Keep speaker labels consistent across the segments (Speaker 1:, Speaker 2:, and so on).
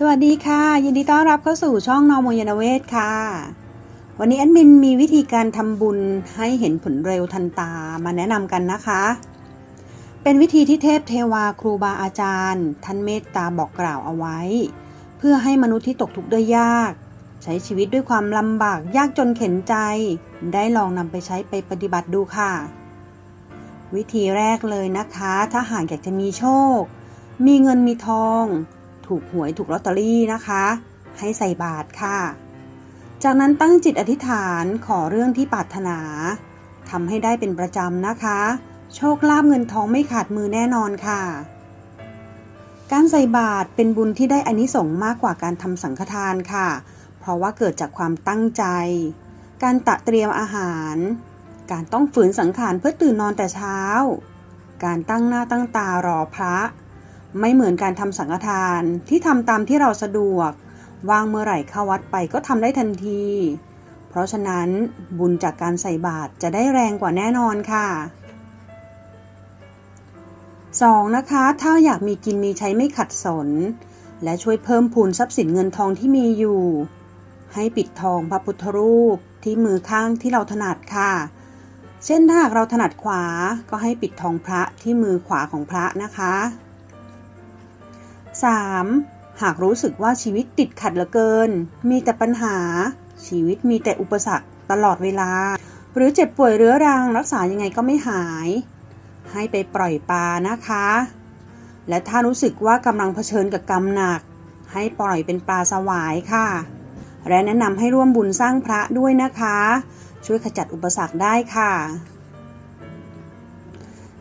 Speaker 1: สวัสดีค่ะ ยินดีต้อนรับเข้าสู่ช่องนอมยนเวศค่ะ วันนี้แอดมินมีวิธีการทำบุญให้เห็นผลเร็วทันตามาแนะนำกันนะคะ เป็นวิธีที่เทพเทวาครูบาอาจารย์ ท่านเมตตาบอกกล่าวเอาไว้ เพื่อให้มนุษย์ที่ตกทุกข์ได้ยาก ใช้ชีวิตด้วยความลำบากยากจนเข็นใจ ได้ลองนำไปใช้ไปปฏิบัติดูค่ะ วิธีแรกเลยนะคะ ถ้าหากอยากจะมีโชค มีเงินมีทอง ถูกหวยถูกลอตเตอรี่นะคะ ให้ใส่บาตรค่ะ จากนั้นตั้งจิตอธิษฐานขอเรื่องที่ปรารถนาทำให้ได้เป็นประจำนะคะ โชคลาภเงินทองไม่ขาดมือแน่นอนค่ะ การใส่บาตรเป็นบุญที่ได้อานิสงส์มากกว่าการทำสังฆทานค่ะ เพราะว่าเกิดจากความตั้งใจ การตะเตรียมอาหาร การต้องฝืนสังขารเพื่อตื่นนอนแต่เช้า การตั้งหน้าตั้งตารอพระ ไม่เหมือนการทำสังฆทานที่ทำตามที่เราสะดวกวางเมื่อไหร่เข้าวัดไปก็ทำได้ทันที เพราะฉะนั้นบุญจากการใส่บาตรจะได้แรงกว่าแน่นอนค่ะ 2. นะคะ ถ้าอยากมีกินมีใช้ไม่ขัดสน และช่วยเพิ่มพูนทรัพย์สินเงินทองที่มีอยู่ ให้ปิดทองพระพุทธรูปที่มือข้างที่เราถนัดค่ะ เช่นถ้าเราถนัดขวาก็ให้ปิดทองพระที่มือขวาของพระนะคะ 3. หากรู้สึกว่าชีวิตติดขัดเหลือเกิน มีแต่ปัญหา ชีวิตมีแต่อุปสรรคตลอดเวลา หรือเจ็บป่วยเรื้อรังรักษายังไงก็ไม่หาย ให้ไปปล่อยปลานะคะ และถ้ารู้สึกว่ากำลังเผชิญกับกรรมหนัก ให้ปล่อยเป็นปลาสวายค่ะ และแนะนำให้ร่วมบุญสร้างพระด้วยนะคะ ช่วยขจัดอุปสรรคได้ค่ะ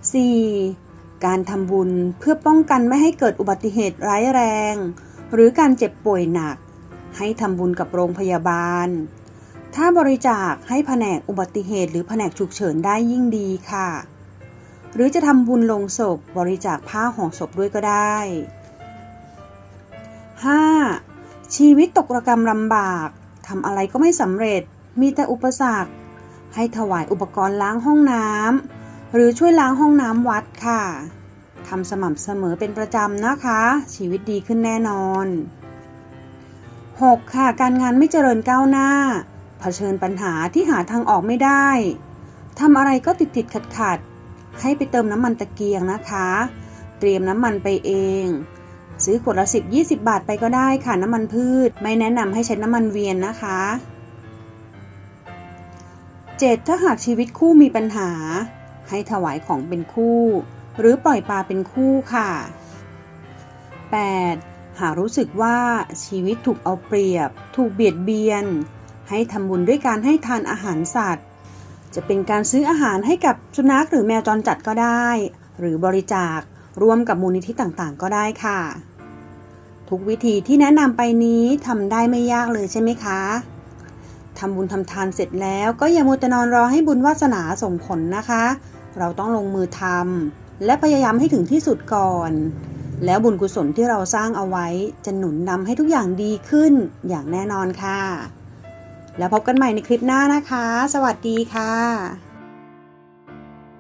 Speaker 1: 4. การทำบุญเพื่อป้องกันไม่ให้เกิดอุบัติเหตุร้ายแรง หรือการเจ็บป่วยหนัก ให้ทำบุญกับโรงพยาบาล ถ้าบริจาคให้แผนกอุบัติเหตุ หรือแผนกฉุกเฉินได้ยิ่งดีค่ะ หรือจะทำบุญลงศพบริจาคผ้าห่อศพด้วยก็ได้ 5. ชีวิตตกระกรรมลำบากทำอะไรก็ไม่สำเร็จมีแต่อุปสรรค ให้ถวายอุปกรณ์ล้างห้องน้ำ หรือช่วยล้างห้องน้ำวัดค่ะทำสม่ำเสมอเป็นประจำนะคะ ชีวิตดีขึ้นแน่นอน 6. ค่ะ การงานไม่เจริญก้าวหน้า เผชิญปัญหาที่หาทางออกไม่ได้ทำอะไรก็ติดติดขัดขัดให้ไปเติมน้ำมันตะเกียงนะคะ เตรียมน้ำมันไปเอง ซื้อขวดละ 10 20 บาทไปก็ได้ค่ะน้ำมันพืช ไม่แนะนำให้ใช้น้ำมันเวียนนะคะ 7. ถ้าหากชีวิตคู่มีปัญหา ให้ถวายของเป็นคู่ หรือปล่อยปลาเป็นคู่ค่ะ 8. หากรู้สึกว่าชีวิตถูกเอาเปรียบ ถูกเบียดเบียน ให้ทำบุญด้วยการให้ทานอาหารสัตว์ จะเป็นการซื้ออาหารให้กับสุนัขหรือแมวจรจัดก็ได้ หรือบริจาคร่วมกับมูลนิธิต่างๆ ก็ได้ค่ะ ทุกวิธีที่แนะนำไปนี้ทำได้ไม่ยากเลยใช่ไหมคะทำบุญทำทานเสร็จแล้วก็อย่ามัวแต่นอนรอให้บุญวาสนาส่งผลนะคะ เราต้องลงมือทำและพยายามให้ถึงที่สุดก่อน แล้วบุญกุศลที่เราสร้างเอาไว้จะหนุนนำให้ทุกอย่างดีขึ้นอย่างแน่นอนค่ะ แล้วพบกันใหม่ในคลิปหน้านะคะ สวัสดีค่ะ